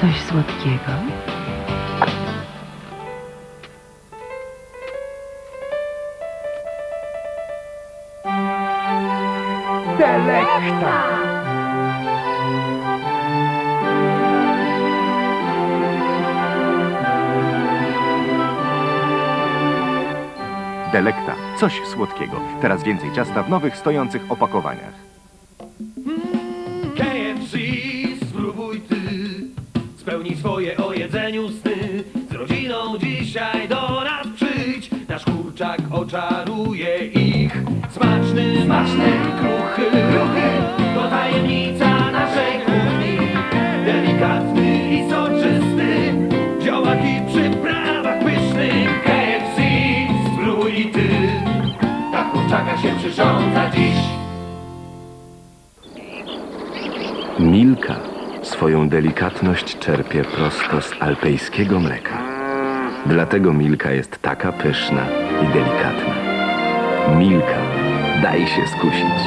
Coś słodkiego? Delekta. Coś słodkiego. Teraz więcej ciasta w nowych, stojących opakowaniach. KFC, spróbuj ty Spełnij swoje o jedzeniu sny Z rodziną dzisiaj do nas przyjdź Nasz kurczak oczaruje ich Smaczny, smaczny, delikatność czerpie prosto z alpejskiego mleka. Dlatego Milka jest taka pyszna i delikatna. Milka. Daj się skusić.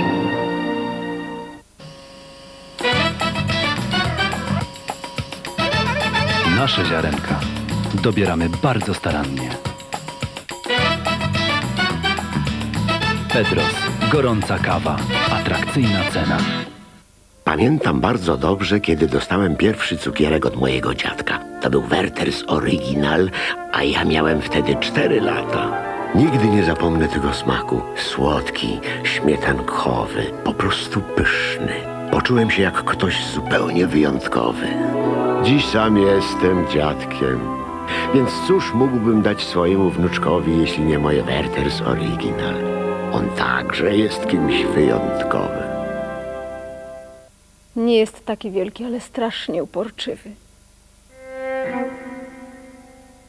Nasze ziarenka dobieramy bardzo starannie. Pedros, gorąca kawa, atrakcyjna cena. Pamiętam bardzo dobrze, kiedy dostałem pierwszy cukierek od mojego dziadka. To był Werther's Original, a ja miałem wtedy cztery lata. Nigdy nie zapomnę tego smaku. Słodki, śmietankowy, po prostu pyszny. Poczułem się jak ktoś zupełnie wyjątkowy. Dziś sam jestem dziadkiem. Więc cóż mógłbym dać swojemu wnuczkowi, jeśli nie moje Werther's Original? On także jest kimś wyjątkowym. Nie jest taki wielki, ale strasznie uporczywy.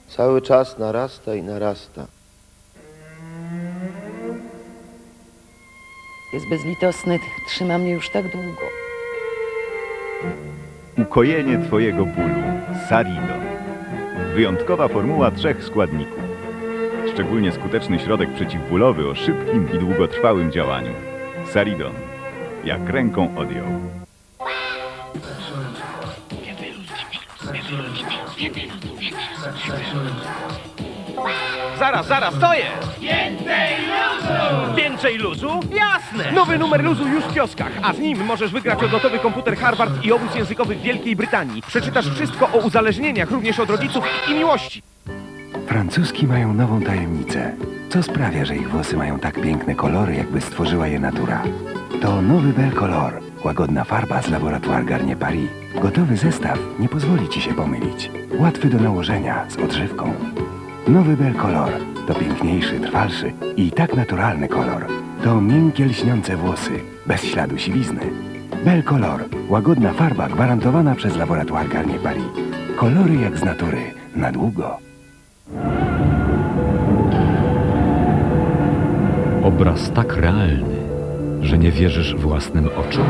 Cały czas narasta i narasta. Jest bezlitosny, trzyma mnie już tak długo. Ukojenie Twojego bólu. Saridon. Wyjątkowa formuła trzech składników. Szczególnie skuteczny środek przeciwbólowy o szybkim i długotrwałym działaniu. Saridon. Jak ręką odjął. Zaraz, zaraz, to jest! Więcej luzu! Więcej luzu? Jasne! Nowy numer luzu już w kioskach, a z nim możesz wygrać odlotowy komputer Harvard i obóz językowy w Wielkiej Brytanii. Przeczytasz wszystko o uzależnieniach, również od rodziców i miłości. Francuski mają nową tajemnicę. Co sprawia, że ich włosy mają tak piękne kolory, jakby stworzyła je natura? To nowy Bel Color, łagodna farba z Laboratoire Garnier Paris. Gotowy zestaw nie pozwoli ci się pomylić. Łatwy do nałożenia, z odżywką. Nowy Bel Color to piękniejszy, trwalszy i tak naturalny kolor. To miękkie, lśniące włosy, bez śladu siwizny. Bel Color, łagodna farba gwarantowana przez Laboratoire Garnier Paris. Kolory jak z natury, na długo. Obraz tak realny, że nie wierzysz własnym oczom.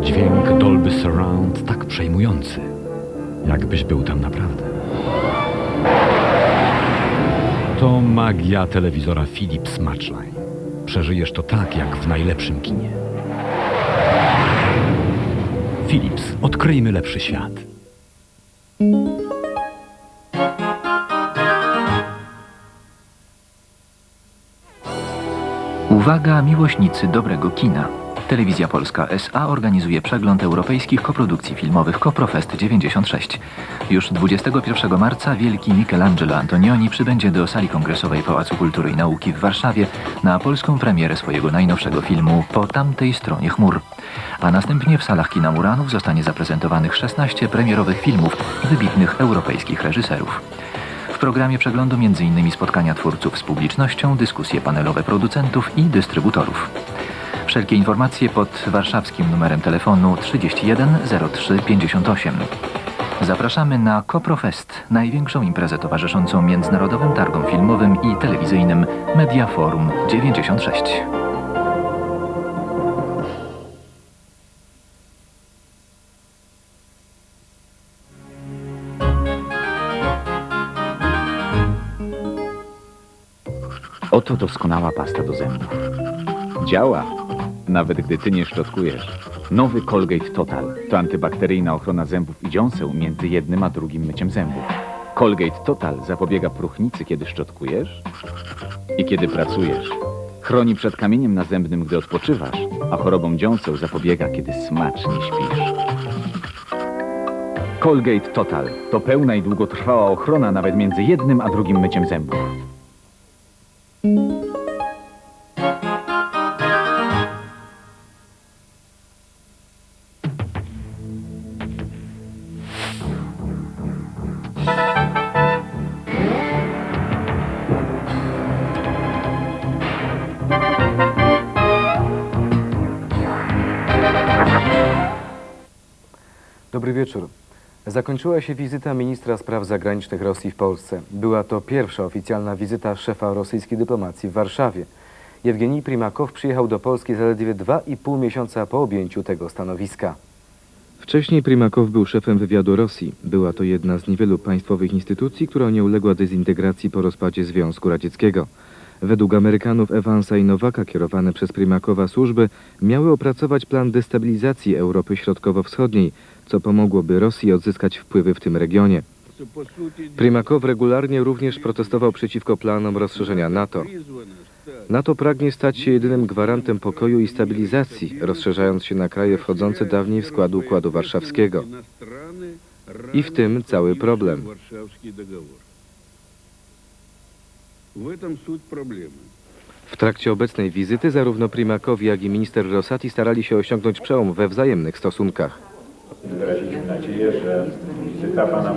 Dźwięk Dolby Surround tak przejmujący, jakbyś był tam naprawdę. To magia telewizora Philips Matchline. Przeżyjesz to tak, jak w najlepszym kinie. Philips, odkryjmy lepszy świat. Uwaga, miłośnicy dobrego kina. Telewizja Polska SA organizuje przegląd europejskich koprodukcji filmowych Koprofest 96. Już 21 marca wielki Michelangelo Antonioni przybędzie do sali kongresowej Pałacu Kultury i Nauki w Warszawie na polską premierę swojego najnowszego filmu Po tamtej stronie chmur. A następnie w salach kina Muranów zostanie zaprezentowanych 16 premierowych filmów wybitnych europejskich reżyserów. W programie przeglądu m.in. spotkania twórców z publicznością, dyskusje panelowe producentów i dystrybutorów. Wszelkie informacje pod warszawskim numerem telefonu 31 03 58. Zapraszamy na Koprofest, największą imprezę towarzyszącą międzynarodowym targom filmowym i telewizyjnym Media Forum 96. Oto doskonała pasta do zębów. Działa, nawet gdy ty nie szczotkujesz. Nowy Colgate Total to antybakteryjna ochrona zębów i dziąseł między jednym a drugim myciem zębów. Colgate Total zapobiega próchnicy, kiedy szczotkujesz i kiedy pracujesz. Chroni przed kamieniem nazębnym, gdy odpoczywasz, a chorobom dziąseł zapobiega, kiedy smacznie śpisz. Colgate Total to pełna i długotrwała ochrona nawet między jednym a drugim myciem zębów. Dobry wieczór. Zakończyła się wizyta ministra spraw zagranicznych Rosji w Polsce. Była to pierwsza oficjalna wizyta szefa rosyjskiej dyplomacji w Warszawie. Jewgenij Primakow przyjechał do Polski zaledwie dwa i pół miesiąca po objęciu tego stanowiska. Wcześniej Primakow był szefem wywiadu Rosji. Była to jedna z niewielu państwowych instytucji, która nie uległa dezintegracji po rozpadzie Związku Radzieckiego. Według Amerykanów Evansa i Nowaka kierowane przez Primakowa służby miały opracować plan destabilizacji Europy Środkowo-Wschodniej, co pomogłoby Rosji odzyskać wpływy w tym regionie. Primakow regularnie również protestował przeciwko planom rozszerzenia NATO. NATO pragnie stać się jedynym gwarantem pokoju i stabilizacji, rozszerzając się na kraje wchodzące dawniej w skład Układu Warszawskiego. I w tym cały problem. W trakcie obecnej wizyty zarówno Primakow, jak i minister Rosati starali się osiągnąć przełom we wzajemnych stosunkach. Wyraziliśmy nadzieję, że wizyta pana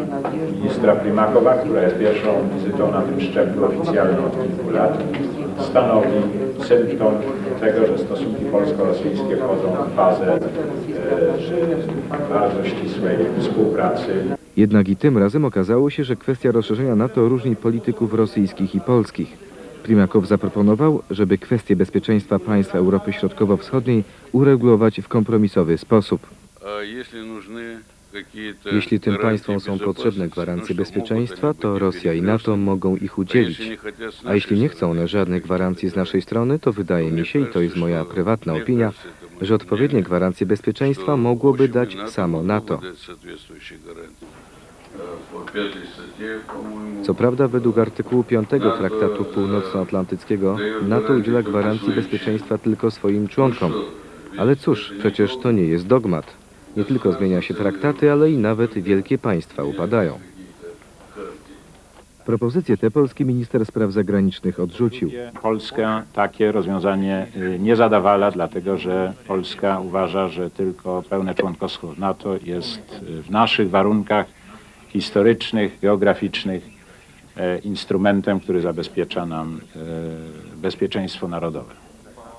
ministra Primakowa, która jest pierwszą wizytą na tym szczeblu oficjalnym od kilku lat, stanowi symptom tego, że stosunki polsko-rosyjskie wchodzą w fazę e, bardzo ścisłej współpracy. Jednak i tym razem okazało się, że kwestia rozszerzenia NATO różni polityków rosyjskich i polskich. Primakow zaproponował, żeby kwestie bezpieczeństwa państw Europy Środkowo-Wschodniej uregulować w kompromisowy sposób. Jeśli tym państwom są potrzebne gwarancje bezpieczeństwa, to Rosja i NATO mogą ich udzielić. A jeśli nie chcą one żadnych gwarancji z naszej strony, to wydaje mi się, i to jest moja prywatna opinia, że odpowiednie gwarancje bezpieczeństwa mogłoby dać samo NATO. Co prawda, według artykułu 5 Traktatu Północnoatlantyckiego NATO udziela gwarancji bezpieczeństwa tylko swoim członkom. Ale cóż, przecież to nie jest dogmat. Nie tylko zmienia się traktaty, ale i nawet wielkie państwa upadają. Propozycję tę polski minister spraw zagranicznych odrzucił. Polskę takie rozwiązanie y, nie zadawala, dlatego że Polska uważa, że tylko pełne członkostwo w NATO jest y, w naszych warunkach historycznych, geograficznych e, instrumentem, który zabezpiecza nam e, bezpieczeństwo narodowe.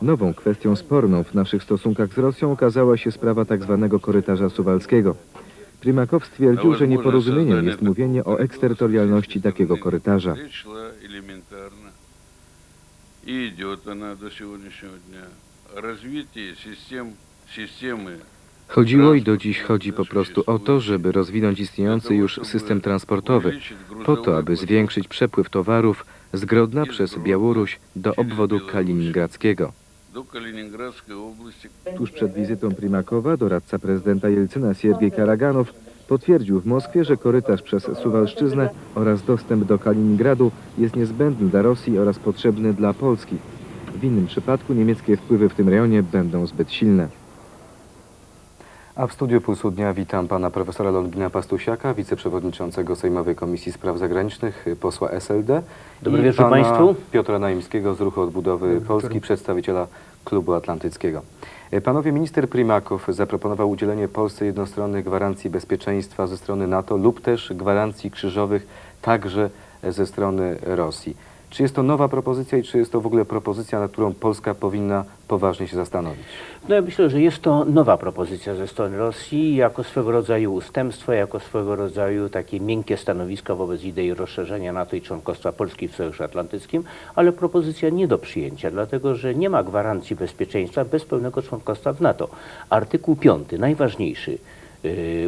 Nową kwestią sporną w naszych stosunkach z Rosją okazała się sprawa tzw. korytarza suwalskiego. Primakow stwierdził, że nieporozumieniem jest mówienie o eksterytorialności takiego korytarza. И идет она до сегодняшнего дня. Развитие систем, системы Chodziło i do dziś chodzi po prostu o to, żeby rozwinąć istniejący już system transportowy, po to, aby zwiększyć przepływ towarów z Grodna przez Białoruś do obwodu kaliningradzkiego. Tuż przed wizytą Primakowa doradca prezydenta Jelcyna Siergiej Karaganow potwierdził w Moskwie, że korytarz przez Suwalszczyznę oraz dostęp do Kaliningradu jest niezbędny dla Rosji oraz potrzebny dla Polski. W innym przypadku niemieckie wpływy w tym rejonie będą zbyt silne. A w studiu Pulsu Dnia witam pana profesora Longina Pastusiaka, wiceprzewodniczącego Sejmowej Komisji Spraw Zagranicznych, posła SLD. Dobry i wieczór pana państwu. Piotra Naimskiego z Ruchu Odbudowy Polski, przedstawiciela Klubu Atlantyckiego. Panowie minister Primakow zaproponował udzielenie Polsce jednostronnych gwarancji bezpieczeństwa ze strony NATO lub też gwarancji krzyżowych także ze strony Rosji. Czy jest to nowa propozycja i czy jest to w ogóle propozycja, nad którą Polska powinna poważnie się zastanowić? No ja myślę, że jest to nowa propozycja ze strony Rosji, jako swego rodzaju ustępstwo, jako swego rodzaju takie miękkie stanowisko wobec idei rozszerzenia NATO i członkostwa Polski w Sojuszu Atlantyckim, ale propozycja nie do przyjęcia, dlatego że nie ma gwarancji bezpieczeństwa bez pełnego członkostwa w NATO. Artykuł 5, najważniejszy,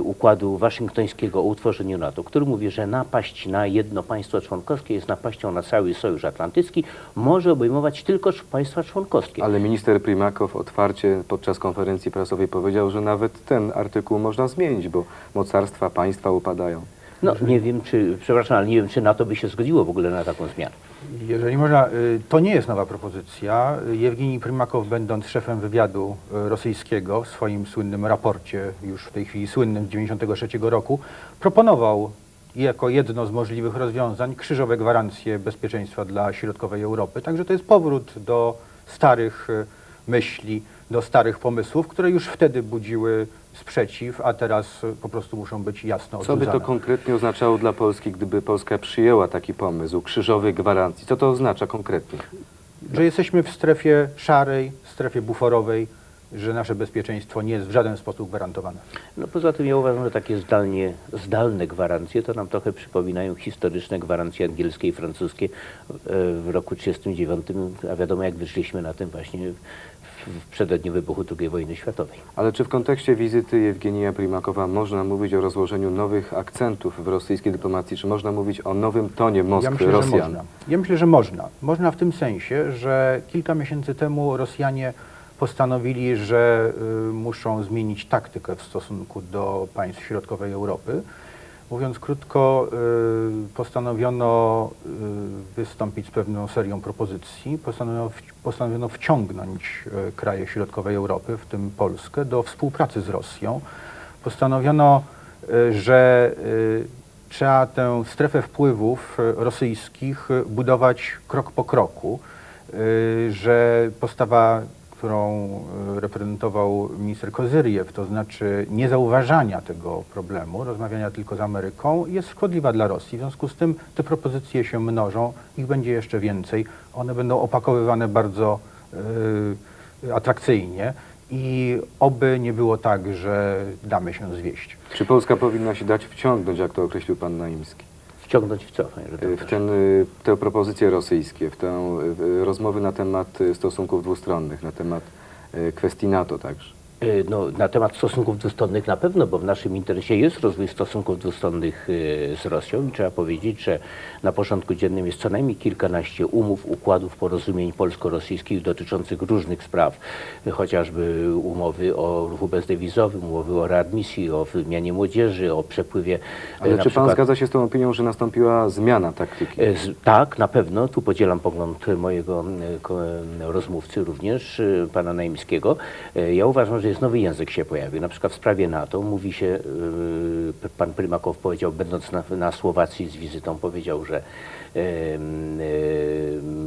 układu waszyngtońskiego o utworzeniu NATO, który mówi, że napaść na jedno państwo członkowskie jest napaścią na cały Sojusz Atlantycki, może obejmować tylko państwa członkowskie. Ale minister Primakow otwarcie podczas konferencji prasowej powiedział, że nawet ten artykuł można zmienić, bo mocarstwa, państwa upadają. No nie wiem, czy, przepraszam, ale nie wiem, czy NATO by się zgodziło w ogóle na taką zmianę. Jeżeli można, y, to nie jest nowa propozycja. Jewgenij Prymakow, będąc szefem wywiadu y, rosyjskiego w swoim słynnym raporcie, już w tej chwili słynnym z 1993 roku, proponował jako jedno z możliwych rozwiązań krzyżowe gwarancje bezpieczeństwa dla środkowej Europy. Także to jest powrót do starych y, myśli, do starych pomysłów, które już wtedy budziły sprzeciw, a teraz y, po prostu muszą być jasno Co by to konkretnie oznaczało dla Polski, gdyby Polska przyjęła taki pomysł krzyżowych gwarancji? Co to oznacza konkretnie? że jesteśmy w strefie szarej, strefie buforowej, że nasze bezpieczeństwo nie jest w żaden sposób gwarantowane. No poza tym ja uważam, że takie zdalnie, zdalne gwarancje to nam trochę przypominają historyczne gwarancje angielskie i francuskie e, w roku 1939, a wiadomo jak wyszliśmy na tym właśnie w, przededniu wybuchu II wojny światowej. Ale czy w kontekście wizyty Jewgenija Primakowa można mówić o rozłożeniu nowych akcentów w rosyjskiej dyplomacji? Czy można mówić o nowym tonie Moskwy, ja myślę, że Rosjan? można. Ja myślę, że można. Można w tym sensie, że kilka miesięcy temu Rosjanie postanowili, że y, muszą zmienić taktykę w stosunku do państw środkowej Europy. Mówiąc krótko, y, postanowiono y, wystąpić z pewną serią propozycji. Postanowiono, postanowiono wciągnąć y, kraje środkowej Europy, w tym Polskę, do współpracy z Rosją. Postanowiono, że trzeba tę strefę wpływów rosyjskich budować krok po kroku, że postawa, którą y, reprezentował minister Kozyriew, to znaczy niezauważania tego problemu, rozmawiania tylko z Ameryką, jest szkodliwa dla Rosji. W związku z tym te propozycje się mnożą, ich będzie jeszcze więcej. One będą opakowywane bardzo y, atrakcyjnie i oby nie było tak, że damy się zwieść. Czy Polska powinna się dać wciągnąć, jak to określił pan Naimski? Wciągnąć w co? panie redaktorze? W ten, y, te propozycje rosyjskie, w tę rozmowy na temat y, stosunków dwustronnych, na temat y, kwestii NATO także. Y, No, na temat stosunków dwustronnych na pewno, bo w naszym interesie jest rozwój stosunków dwustronnych y, z Rosją i trzeba powiedzieć, że na porządku dziennym jest co najmniej kilkanaście umów, układów, porozumień polsko-rosyjskich dotyczących różnych spraw, chociażby umowy o ruchu bezdewizowym, umowy o readmisji, o wymianie młodzieży, o przepływie. y, Ale czy pan przykład- zgadza się z tą opinią, że nastąpiła zmiana taktyki? Tak, na pewno. Tu podzielam pogląd mojego rozmówcy również, pana Naimskiego. Ja uważam, że jest nowy język się pojawił. Na przykład w sprawie NATO mówi się, e, pan Prymakow powiedział, będąc na, na Słowacji z wizytą, powiedział, że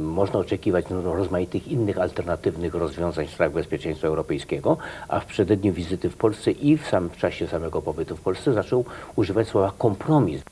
można oczekiwać no, rozmaitych innych alternatywnych rozwiązań w sprawach bezpieczeństwa europejskiego, a w przededniu wizyty w Polsce i w, sam, w czasie samego pobytu w Polsce zaczął używać słowa kompromis.